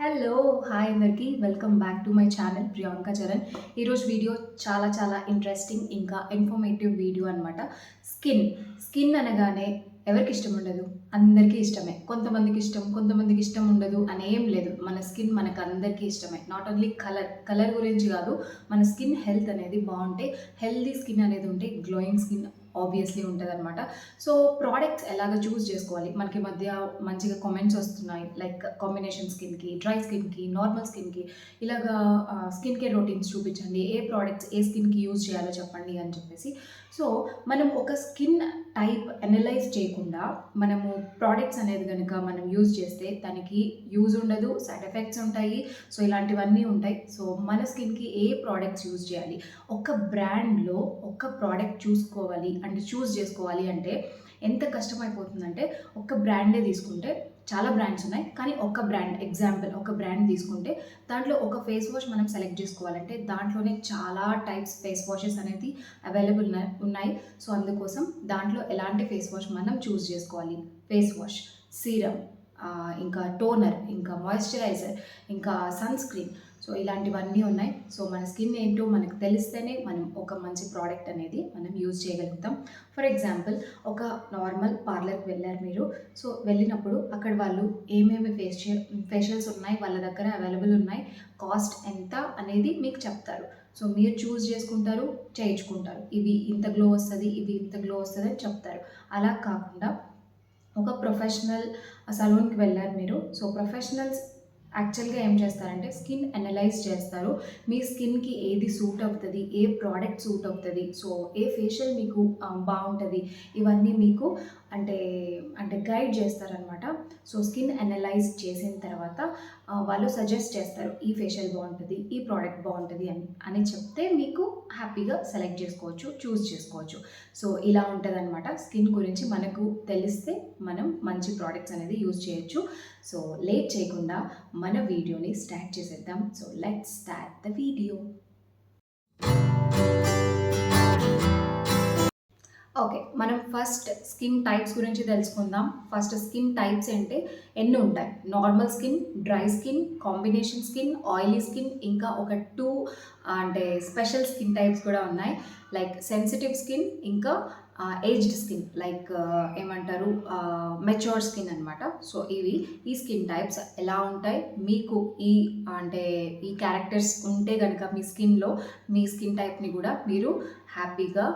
Hello hi అందరికీ welcome back to my channel Priyanka Charan ఈరోజు video చాలా చాలా ఇంట్రెస్టింగ్ ఇంకా ఇన్ఫర్మేటివ్ వీడియో అనమాట స్కిన్ స్కిన్ అనగానే ఎవరికి ఇష్టం ఉండదు? అందరికీ ఇష్టమే. కొంతమందికి ఇష్టం కొంతమందికి ఇష్టం ఉండదు అని ఏం లేదు. మన స్కిన్ మనకు అందరికీ ఇష్టమే. నాట్ ఓన్లీ కలర్ కలర్ గురించి కాదు మన స్కిన్ హెల్త్ అనేది బాగుంటే హెల్దీ స్కిన్ అనేది ఉంటే గ్లోయింగ్ స్కిన్ ఆబ్వియస్లీ ఉంటుంది అనమాట సో ప్రోడక్ట్స్ ఎలాగ చూస్ చేసుకోవాలి? మనకి మధ్య మంచిగా కామెంట్స్ వస్తున్నాయి. లైక్ కాంబినేషన్ స్కిన్కి డ్రై స్కిన్కి నార్మల్ స్కిన్కి ఇలాగా స్కిన్ కేర్ రొటీన్స్ చూపించండి. ఏ ప్రోడక్ట్స్ ఏ స్కిన్కి యూజ్ చేయాలో చెప్పండి అని చెప్పేసి. సో మనం ఒక స్కిన్ టైప్ అనలైజ్ చేయకుండా మనము ప్రోడక్ట్స్ అనేది కనుక మనం యూజ్ చేస్తే దానికి యూజ్ ఉండదు సైడ్ ఎఫెక్ట్స్ ఉంటాయి సో ఇలాంటివన్నీ ఉంటాయి. సో మన స్కిన్కి ఏ ప్రోడక్ట్స్ యూజ్ చేయాలి? ఒక బ్రాండ్లో ఒక ప్రోడక్ట్ చూసుకోవాలి అంటే చూస్ చేసుకోవాలి అంటే ఎంత కష్టమైపోతుందంటే ఒక బ్రాండే తీసుకుంటే చాలా బ్రాండ్స్ ఉన్నాయి. కానీ ఒక బ్రాండ్ ఎగ్జాంపుల్ ఒక బ్రాండ్ తీసుకుంటే దాంట్లో ఒక ఫేస్ వాష్ మనం సెలెక్ట్ చేసుకోవాలంటే దాంట్లోనే చాలా టైప్స్ ఫేస్ వాషెస్ అనేది అవైలబుల్ ఉన్నాయి. సో అందుకోసం దాంట్లో ఎలాంటి ఫేస్ వాష్ మనం చూస్ చేసుకోవాలి? ఫేస్ వాష్ సీరం ఇంకా టోనర్ ఇంకా మాయిశ్చరైజర్ ఇంకా సన్ స్క్రీన్ సో ఇలాంటివన్నీ ఉన్నాయి. సో మన స్కిన్ ఏంటో మనకు తెలిస్తేనే మనం ఒక మంచి ప్రోడక్ట్ అనేది మనం యూజ్ చేయగలుగుతాం. ఫర్ ఎగ్జాంపుల్ ఒక నార్మల్ పార్లర్కి వెళ్ళారు మీరు. సో వెళ్ళినప్పుడు అక్కడ వాళ్ళు ఏమేమి ఫేషియల్ ఫేషియల్స్ ఉన్నాయి వాళ్ళ దగ్గర అవైలబుల్ ఉన్నాయి కాస్ట్ ఎంత అనేది మీకు చెప్తారు. సో మీరు చూస్ చేసుకుంటారు చేయించుకుంటారు. ఇవి ఇంత గ్లో వస్తుంది ఇవి ఇంత గ్లో వస్తుంది అని చెప్తారు. అలా కాకుండా ఒక ప్రొఫెషనల్ సలూన్కి వెళ్ళారు మీరు. సో ప్రొఫెషనల్స్ యాక్చువల్గా ఏం చేస్తారంటే స్కిన్ అనలైజ్ చేస్తారు. మీ స్కిన్కి ఏది సూట్ అవుతుంది ఏ ప్రోడక్ట్ సూట్ అవుతుంది సో ఏ ఫేషియల్ మీకు బాగుంటుంది ఇవన్నీ మీకు అంటే అంటే గైడ్ చేస్తారనమాట. సో స్కిన్ అనలైజ్ చేసిన తర్వాత వాళ్ళు సజెస్ట్ చేస్తారు ఈ ఫేషియల్ బాగుంటుంది ఈ ప్రోడక్ట్ బాగుంటుంది అని అని చెప్తే మీకు హ్యాపీగా సెలెక్ట్ చేసుకోవచ్చు చూస్ చేసుకోవచ్చు. సో ఇలా ఉంటుందన్నమాట. స్కిన్ గురించి మనకు తెలిస్తే మనం మంచి ప్రోడక్ట్స్ అనేది యూజ్ చేయొచ్చు. సో లేట్ చేయకుండా మన వీడియోని స్టార్ట్ చేసేద్దాం. So let start the video okay మనం ఫస్ట్ స్కిన్ టైప్స్ గురించి తెలుసుకుందాం. ఫస్ట్ స్కిన్ టైప్స్ అంటే ఎన్ని ఉంటాయి? Normal skin dry skin combination skin oily skin ఇంకా ఒక టూ అంటే స్పెషల్ స్కిన్ టైప్స్ కూడా ఉన్నాయి. లైక్ సెన్సిటివ్ స్కిన్ ఇంకా ఏజ్డ్ స్కిన్ లైక్ ఏమంటారు? మెచ్యూర్ స్కిన్ అనమాట సో ఇవి ఈ స్కిన్ టైప్స్ ఎలా ఉంటాయి? మీకు ఈ అంటే ఈ క్యారెక్టర్స్ ఉంటే కనుక మీ స్కిన్లో మీ స్కిన్ టైప్ని కూడా మీరు హ్యాపీగా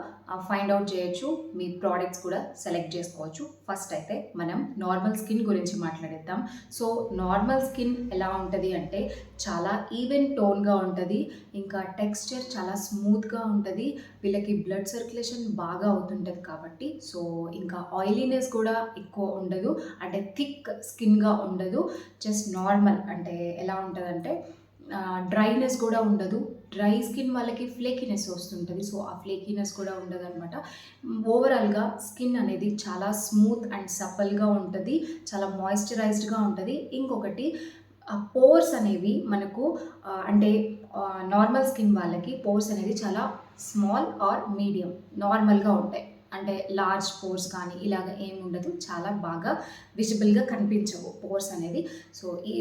ఫైండ్ అవుట్ చేయొచ్చు. మీ ప్రోడక్ట్స్ కూడా సెలెక్ట్ చేసుకోవచ్చు. ఫస్ట్ అయితే మనం నార్మల్ స్కిన్ గురించి మాట్లాడేద్దాం. సో నార్మల్ స్కిన్ ఎలా ఉంటుంది అంటే చాలా ఈవెన్ టోన్గా ఉంటుంది. ఇంకా టెక్స్చర్ చాలా స్మూత్గా ఉంటుంది. వీళ్ళకి బ్లడ్ సర్క్యులేషన్ బాగా అవుతుంటుంది కాబట్టి సో ఇంకా ఆయిలీనెస్ కూడా ఎక్కువ ఉండదు. అంటే థిక్ స్కిన్గా ఉండదు. జస్ట్ నార్మల్ అంటే ఎలా ఉంటుందంటే డ్రైనెస్ కూడా ఉండదు. డ్రై స్కిన్ వాళ్ళకి ఫ్లేకినెస్ వస్తుంటుంది. సో ఆ ఫ్లేకినెస్ కూడా ఉండదు అనమాట ఓవరాల్గా స్కిన్ అనేది చాలా స్మూత్ అండ్ సఫల్గా ఉంటుంది. చాలా మాయిశ్చరైజ్డ్గా ఉంటుంది. ఇంకొకటి పోర్స్ అనేవి మనకు అంటే నార్మల్ స్కిన్ వాళ్ళకి పోర్స్ అనేది చాలా స్మాల్ ఆర్ మీడియం నార్మల్గా ఉంటాయి. అంటే లార్జ్ పోర్స్ కానీ ఇలాగ ఏమి ఉండదు. చాలా బాగా విజిబుల్గా కనిపించవు పోర్స్ అనేది సో ఈ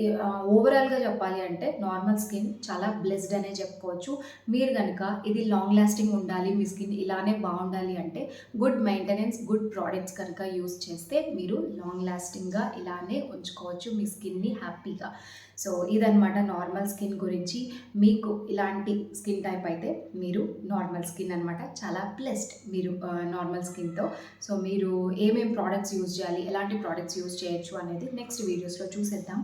ఓవరాల్గా చెప్పాలి అంటే నార్మల్ స్కిన్ చాలా బ్లెస్డ్ అనే చెప్పుకోవచ్చు. మీరు కనుక ఇది లాంగ్ లాస్టింగ్ ఉండాలి మీ స్కిన్ ఇలానే బాగుండాలి అంటే గుడ్ మెయింటెనెన్స్ గుడ్ ప్రోడక్ట్స్ కనుక యూస్ చేస్తే మీరు లాంగ్ లాస్టింగ్గా ఇలానే ఉంచుకోవచ్చు మీ స్కిన్ని హ్యాపీగా సో ఇదనమాట నార్మల్ స్కిన్ గురించి. మీకు ఇలాంటి స్కిన్ టైప్ అయితే మీరు నార్మల్ స్కిన్ అనమాట చాలా బ్లెస్డ్ మీరు నార్మల్ స్కిన్తో. సో మీరు ఏమేం ప్రోడక్ట్స్ యూజ్ చేయాలి ఎలాంటి ప్రోడక్ట్స్ యూజ్ చేయొచ్చు అనేది నెక్స్ట్ వీడియోస్లో చూసేద్దాం.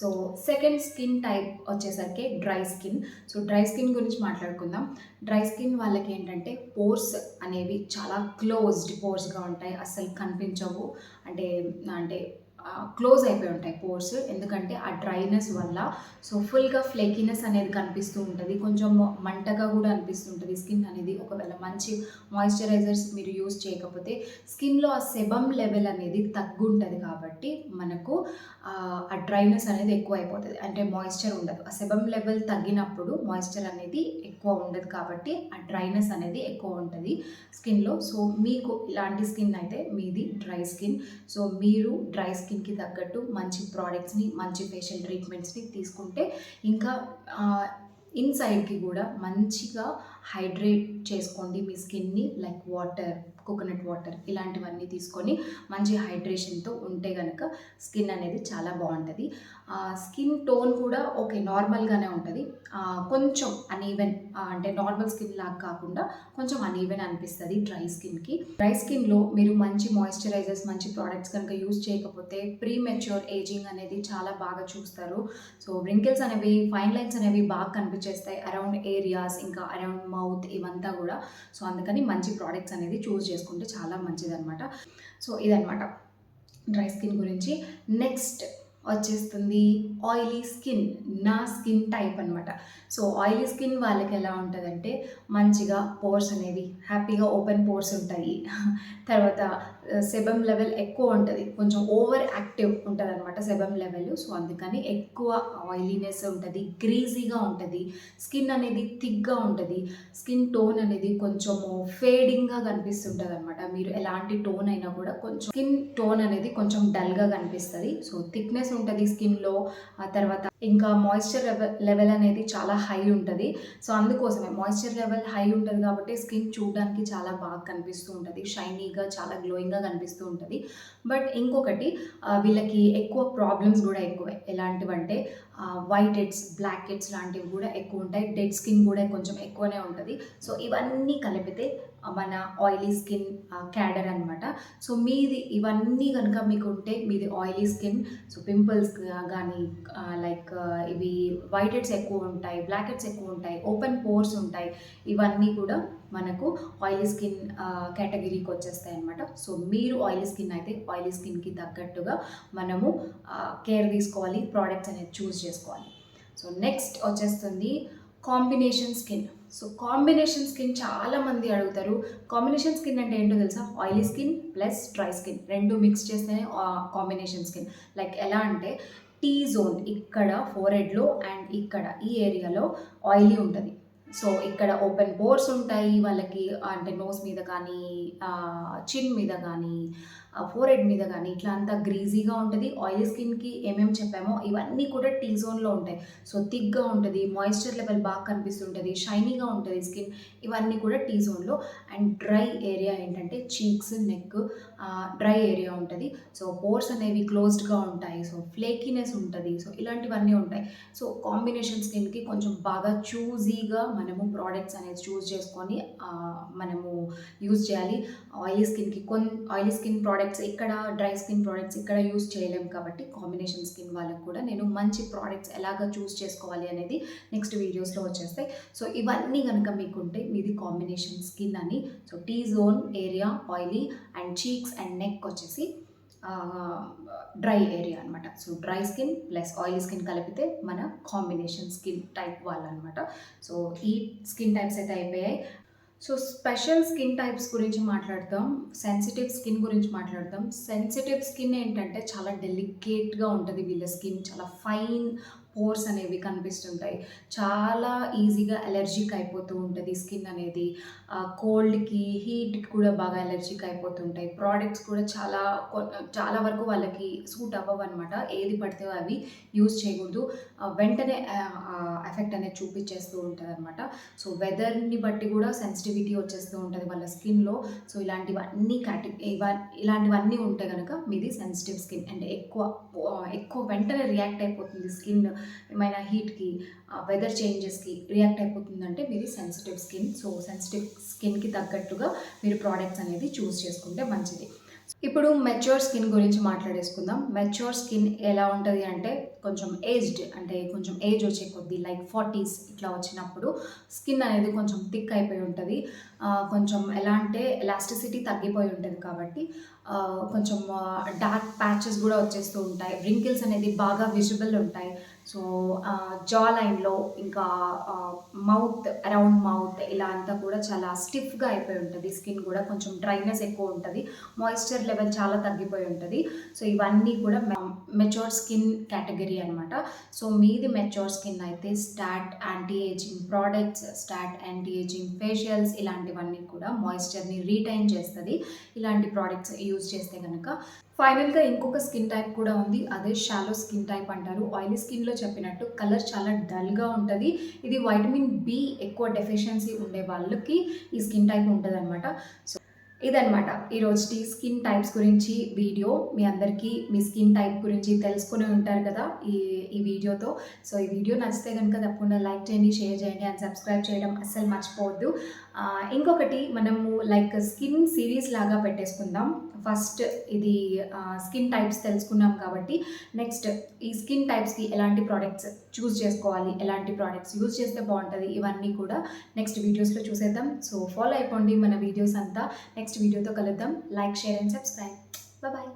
సో సెకండ్ స్కిన్ టైప్ వచ్చేసరికి dry skin. So dry skin గురించి మాట్లాడుకుందాం. డ్రై స్కిన్ వాళ్ళకి ఏంటంటే పోర్స్ అనేవి చాలా క్లోజ్డ్ పోర్స్గా ఉంటాయి అస్సలు కనిపించవు. అంటే అంటే క్లోజ్ అయిపోయి ఉంటాయి పోర్స్. ఎందుకంటే ఆ డ్రైనెస్ వల్ల సో ఫుల్గా ఫ్లేకినెస్ అనేది కనిపిస్తూ ఉంటుంది. కొంచెం మంటగా కూడా అనిపిస్తుంటుంది స్కిన్ అనేది. ఒకవేళ మంచి మాయిశ్చరైజర్స్ మీరు యూస్ చేయకపోతే స్కిన్లో ఆ సెబమ్ లెవెల్ అనేది తగ్గుంటుంది కాబట్టి మనకు ఆ డ్రైనెస్ అనేది ఎక్కువ అయిపోతుంది. అంటే మాయిశ్చర్ ఉండదు. ఆ సెబమ్ లెవెల్ తగ్గినప్పుడు మాయిశ్చర్ అనేది ఎక్కువ ఉండదు కాబట్టి ఆ డ్రైనెస్ అనేది ఎక్కువ ఉంటుంది స్కిన్లో. సో మీకు ఇలాంటి స్కిన్ అయితే మీది డ్రై స్కిన్. సో మీరు డ్రై స్కిన్ స్కిన్కి తగ్గట్టు మంచి ప్రోడక్ట్స్ని మంచి ఫేషియల్ ట్రీట్మెంట్స్ని తీసుకుంటే ఇంకా ఇన్సైడ్కి కూడా మంచిగా హైడ్రేట్ చేసుకోండి మీ స్కిన్ని లైక్ వాటర్ కోకోనట్ వాటర్ ఇలాంటివన్నీ తీసుకొని మంచి హైడ్రేషన్తో ఉంటే కనుక స్కిన్ అనేది చాలా బాగుంటుంది. స్కిన్ టోన్ కూడా ఓకే నార్మల్గానే ఉంటుంది. కొంచెం అనీవెన్ అంటే నార్మల్ స్కిన్ లాగా కాకుండా కొంచెం అన్ఈవెన్ అనిపిస్తుంది డ్రై స్కిన్కి. డ్రై స్కిన్లో మీరు మంచి మాయిశ్చరైజర్స్ మంచి ప్రోడక్ట్స్ కనుక యూజ్ చేయకపోతే ప్రీ మెచ్యూర్ ఏజింగ్ అనేది చాలా బాగా చూస్తారు. సో రింకిల్స్ అనేవి ఫైన్ లైన్స్ అనేవి బాగా కనిపించేస్తాయి. అరౌండ్ ఏరియాస్ ఇంకా అరౌండ్ మౌత్ ఇవంతా కూడా. సో అందుకని మంచి ప్రోడక్ట్స్ అనేది చూస్ చేసుకుంటే చాలా మంచిదనమాట సో ఇదనమాట డ్రై స్కిన్ గురించి. నెక్స్ట్ వచ్చేస్తుంది ఆయిలీ స్కిన్ నా స్కిన్ టైప్ అనమాట సో ఆయిలీ స్కిన్ వాళ్ళకి ఎలా ఉంటుందంటే మంచిగా పోర్స్ అనేవి హ్యాపీగా ఓపెన్ పోర్స్ ఉంటాయి. తర్వాత సెబమ్ లెవెల్ ఎక్కువ ఉంటుంది. కొంచెం ఓవర్ యాక్టివ్ ఉంటుంది అనమాట సెబమ్ లెవెల్ సో అందుకని ఎక్కువ ఆయిలీనెస్ ఉంటుంది గ్రీజీగా ఉంటుంది. స్కిన్ అనేది థిక్గా ఉంటుంది. స్కిన్ టోన్ అనేది కొంచెము ఫేడింగ్గా కనిపిస్తుంటుంది అనమాట మీరు ఎలాంటి టోన్ అయినా కూడా కొంచెం స్కిన్ టోన్ అనేది కొంచెం డల్గా కనిపిస్తుంది. సో థిక్నెస్ ఉంటుంది స్కిన్లో. ఆ తర్వాత ఇంకా మాయిశ్చర్ లెవెల్ లెవెల్ అనేది చాలా హై ఉంటుంది. సో అందుకోసమే మాయిశ్చర్ లెవెల్ హై ఉంటుంది కాబట్టి స్కిన్ చూడడానికి చాలా బాగా కనిపిస్తూ ఉంటుంది. షైనీగా చాలా గ్లోయింగ్గా కనిపిస్తూ ఉంటుంది. బట్ ఇంకొకటి వీళ్ళకి ఎక్కువ ప్రాబ్లమ్స్ కూడా ఎక్కువే. ఎలాంటివంటే వైట్ హెడ్స్ బ్లాక్ హెడ్స్ లాంటివి కూడా ఎక్కువ ఉంటాయి. డెడ్ స్కిన్ కూడా కొంచెం ఎక్కువనే ఉంటుంది. సో ఇవన్నీ కలిపితే మన ఆయిలీ స్కిన్ క్యాడర్ అనమాట సో మీది ఇవన్నీ కనుక మీకు ఉంటే మీది ఆయిలీ స్కిన్ సో పింపుల్స్ కానీ లైక్ ఇవి వైట్ హెడ్స్ ఎక్కువ ఉంటాయి బ్లాక్ హెడ్స్ ఎక్కువ ఉంటాయి ఓపెన్ పోర్స్ ఉంటాయి ఇవన్నీ కూడా మనకు ఆయిలీ స్కిన్ కేటగిరీకి వచ్చేస్తాయి అనమాట సో మీరు ఆయిలీ స్కిన్ అయితే ఆయిలీ స్కిన్కి తగ్గట్టుగా మనము కేర్ తీసుకోవాలి ప్రోడక్ట్స్ అనేది చూస్ చేసుకోవాలి. సో నెక్స్ట్ వచ్చేస్తుంది combination skin. So combination skin చాలామంది అడుగుతారు. కాంబినేషన్ స్కిన్ అంటే ఏంటో తెలుసా? Oily skin plus dry skin. రెండు మిక్స్ చేస్తేనే కాంబినేషన్ స్కిన్. లైక్ ఎలా అంటే టీ జోన్ ఇక్కడ ఫోరెడ్లో అండ్ ఇక్కడ ఈ ఏరియాలో ఆయిలీ ఉంటుంది. సో ఇక్కడ ఓపెన్ పోర్స్ ఉంటాయి. వాళ్ళకి అంటే నోస్ మీద కానీ చిన్ మీద కానీ ఫోర్ హెడ్ మీద కానీ ఇట్లా అంతా గ్రీజీగా ఉంటుంది. ఆయిల్ స్కిన్కి ఏమేమి చెప్పామో ఇవన్నీ కూడా టీ జోన్లో ఉంటాయి. సో థిక్గా ఉంటుంది మాయిశ్చర్ లెవెల్ బాగా కనిపిస్తుంటుంది షైనీగా ఉంటుంది స్కిన్ ఇవన్నీ కూడా టీ జోన్లో అండ్ డ్రై ఏరియా ఏంటంటే చీక్స్ నెక్ డ్రై ఏరియా ఉంటుంది. సో పోర్స్ అనేవి క్లోజ్డ్గా ఉంటాయి. సో ఫ్లేకీనెస్ ఉంటుంది. సో ఇలాంటివన్నీ ఉంటాయి. సో కాంబినేషన్ స్కిన్కి కొంచెం బాగా చూజీగా మనము ప్రోడక్ట్స్ అనేది చూస్ చేసుకొని మనము యూజ్ చేయాలి. ఆయిలీ స్కిన్కి కొన్ ఆయిలీ స్కిన్ ప్రోడక్ట్ ప్రోడక్ట్స్ ఇక్కడ డ్రై స్కిన్ ప్రోడక్ట్స్ ఇక్కడ యూజ్ చేయలేము కాబట్టి కాంబినేషన్ స్కిన్ వాళ్ళకి కూడా నేను మంచి ప్రోడక్ట్స్ ఎలాగ చూస్ చేసుకోవాలి అనేది నెక్స్ట్ వీడియోస్లో వచ్చేస్తాయి. సో ఇవన్నీ కనుక మీకు ఉంటే మీది కాంబినేషన్ స్కిన్ అని so T zone area oily and cheeks and neck వచ్చేసి డ్రై ఏరియా అనమాట so dry skin plus oil skin కలిపితే మన కాంబినేషన్ స్కిన్ టైప్ వాళ్ళు అనమాట సో ఈ స్కిన్ టైప్స్ అయితే అయిపోయాయి. సో స్పెషల్ స్కిన్ టైప్స్ గురించి మాట్లాడతాం సెన్సిటివ్ స్కిన్ గురించి మాట్లాడతాం సెన్సిటివ్ స్కిన్ ఏంటంటే చాలా డెలికేట్గా ఉంటుంది వీళ్ళ స్కిన్ చాలా ఫైన్ పోర్స్ అనేవి కనిపిస్తుంటాయి. చాలా ఈజీగా అలర్జిక్ అయిపోతూ ఉంటుంది స్కిన్ అనేది. కోల్డ్కి హీట్కి కూడా బాగా అలర్జిక్ అయిపోతుంటాయి. ప్రోడక్ట్స్ కూడా చాలా చాలా వరకు వాళ్ళకి సూట్ అవ్వవు అనమాట ఏది పడితే అవి యూజ్ చేయకూడదు. వెంటనే ఎఫెక్ట్ అనేది చూపించేస్తూ ఉంటుంది అనమాట సో వెదర్ని బట్టి కూడా సెన్సిటివిటీ వచ్చేస్తూ ఉంటుంది వాళ్ళ స్కిన్లో సో ఇలాంటివన్నీ క్యాటి ఇలాంటివన్నీ ఉంటే కనుక మీది సెన్సిటివ్ స్కిన్ అండ్ ఎక్కువ ఎక్కువ వెంటనే రియాక్ట్ అయిపోతుంది స్కిన్ ఏమైనా హీట్కి వెదర్ చేంజెస్కి రియాక్ట్ అయిపోతుందంటే మీది సెన్సిటివ్ స్కిన్ సో సెన్సిటివ్ స్కిన్కి తగ్గట్టుగా మీరు ప్రోడక్ట్స్ అనేది చూస్ చేసుకుంటే మంచిది. ఇప్పుడు మెచ్యూర్ స్కిన్ గురించి మాట్లాడేసుకుందాం. మెచ్యూర్ స్కిన్ ఎలా ఉంటుంది అంటే కొంచెం ఏజ్డ్ అంటే కొంచెం ఏజ్ వచ్చే కొద్దీ లైక్ ఫార్టీస్ ఇట్లా వచ్చినప్పుడు స్కిన్ అనేది కొంచెం థిక్ అయిపోయి ఉంటుంది. కొంచెం ఎలా అంటే ఎలాస్టిసిటీ తగ్గిపోయి ఉంటుంది కాబట్టి కొంచెం డార్క్ ప్యాచెస్ కూడా వచ్చేస్తూ ఉంటాయి. రింకిల్స్ అనేది బాగా విజిబుల్ ఉంటాయి. సో జా లైన్లో ఇంకా మౌత్ అరౌండ్ మౌత్ ఇలా అంతా కూడా చాలా స్టిఫ్గా అయిపోయి ఉంటుంది. స్కిన్ కూడా కొంచెం డ్రైనెస్ ఎక్కువ ఉంటుంది. మాయిశ్చర్ లెవెల్ చాలా తగ్గిపోయి ఉంటుంది. సో ఇవన్నీ కూడా మెచ్యూర్ స్కిన్ కేటగిరీ అనమాట సో మీది మెచ్యూర్ స్కిన్ అయితే start anti ageing products start anti ageing facials ఇలాంటివన్నీ కూడా మాయిశ్చర్ని రీటైన్ చేస్తుంది. ఇలాంటి ప్రోడక్ట్స్ యూజ్ చేస్తే కనుక ఫైనల్గా ఇంకొక స్కిన్ టైప్ కూడా ఉంది. అదే షాలో స్కిన్ టైప్ అంటారు. ఆయిలీ స్కిన్లో చెప్పినట్టు కలర్ చాలా డల్గా ఉంటుంది. ఇది వైటమిన్ బి ఎక్కువ డెఫిషియన్సీ ఉండే వాళ్ళకి ఈ స్కిన్ టైప్ ఉంటుంది అనమాట సో ఇదనమాట ఈరోజు స్కిన్ టైప్స్ గురించి వీడియో. మీ అందరికీ మీ స్కిన్ టైప్ గురించి తెలుసుకుని ఉంటారు కదా ఈ ఈ వీడియోతో. సో ఈ వీడియో నచ్చితే కనుక తప్పకుండా లైక్ చేయండి షేర్ చేయండి అండ్ సబ్స్క్రైబ్ చేయడం అస్సలు మర్చిపోవద్దు. ఇంకొకటి మనము లైక్ స్కిన్ సిరీస్ లాగా పెట్టేసుకుందాం. ఫస్ట్ ఇది స్కిన్ టైప్స్ తెలుసుకున్నాం కాబట్టి నెక్స్ట్ ఈ స్కిన్ టైప్స్కి ఎలాంటి ప్రోడక్ట్స్ చూస్ చేసుకోవాలి ఎలాంటి ప్రోడక్ట్స్ యూజ్ చేస్తే బాగుంటుంది ఇవన్నీ కూడా నెక్స్ట్ వీడియోస్లో చూసేద్దాం. సో ఫాలో అయిపోండి మన వీడియోస్ అంతా. నెక్స్ట్ వీడియోతో కలుద్దాం. Like share and subscribe bye